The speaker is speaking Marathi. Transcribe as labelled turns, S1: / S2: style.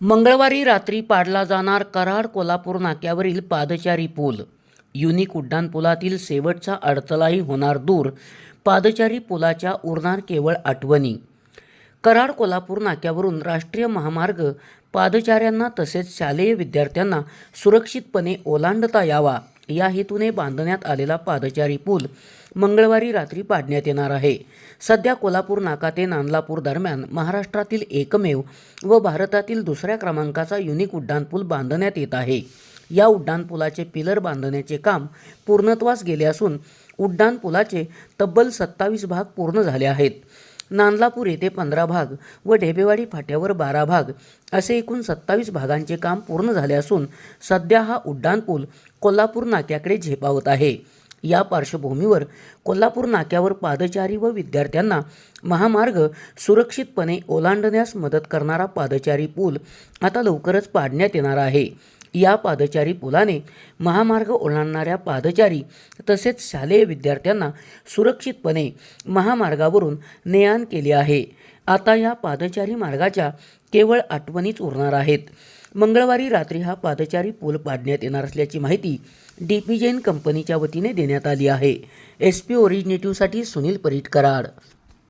S1: मंगळवारी रात्री पाडला जाणार कराड कोल्हापूर नाक्यावरील पादचारी पूल. युनिक उड्डाणपुलातील शेवटचा अडथळाही होणार दूर. पादचारी पुलाच्या उरणार केवळ आठवणी. कराड कोल्हापूर नाक्यावरून राष्ट्रीय महामार्ग पादचाऱ्यांना तसेच शालेय विद्यार्थ्यांना सुरक्षितपणे ओलांडता यावा. या हेतूने बांधण्यात आलेला पादचारी पूल मंगळवारी रात्री पाडण्यात येणार आहे. सध्या कोल्हापूर नाका ते नांदलापूर दरम्यान महाराष्ट्रातील एकमेव व भारतातील दुसऱ्या क्रमांकाचा युनिक उड्डाणपूल बांधण्यात येत आहे. या उड्डाणपुलाचे पिलर बांधण्याचे काम पूर्णत्वास गेले असून उड्डाणपुलाचे तब्बल सत्तावीस भाग पूर्ण झाले आहेत. नांदलापूर येथे पंधरा भाग व ढेबेवाडी फाट्यावर बारा भाग असे एकूण सत्तावीस भागांचे काम पूर्ण झाले असून सध्या हा उड्डाणपूल कोल्हापूर नाक्याकडे झेपावत आहे. या पार्श्वभूमीवर कोल्हापूर नाक्यावर पादचारी व विद्यार्थ्यांना महामार्ग सुरक्षितपणे ओलांडण्यास मदत करणारा पादचारी पूल आता लवकरच पाडण्यात येणार आहे. या पादचारी पुलाने महामार्ग ओलांडणाऱ्या पादचारी तसेच शालेय विद्यार्थ्यांना सुरक्षितपणे महामार्गावरून ने आण केले आहे. आता या पादचारी मार्गाच्या केवळ आठवणीच उरणार आहेत. मंगळवारी रात्री हा पादचारी पूल पाडण्यात येणार असल्याची माहिती डी पी जैन कंपनीच्या वतीने देण्यात आली आहे. एस पी ओरिजिनेटिव्हसाठी सुनील परीट कराड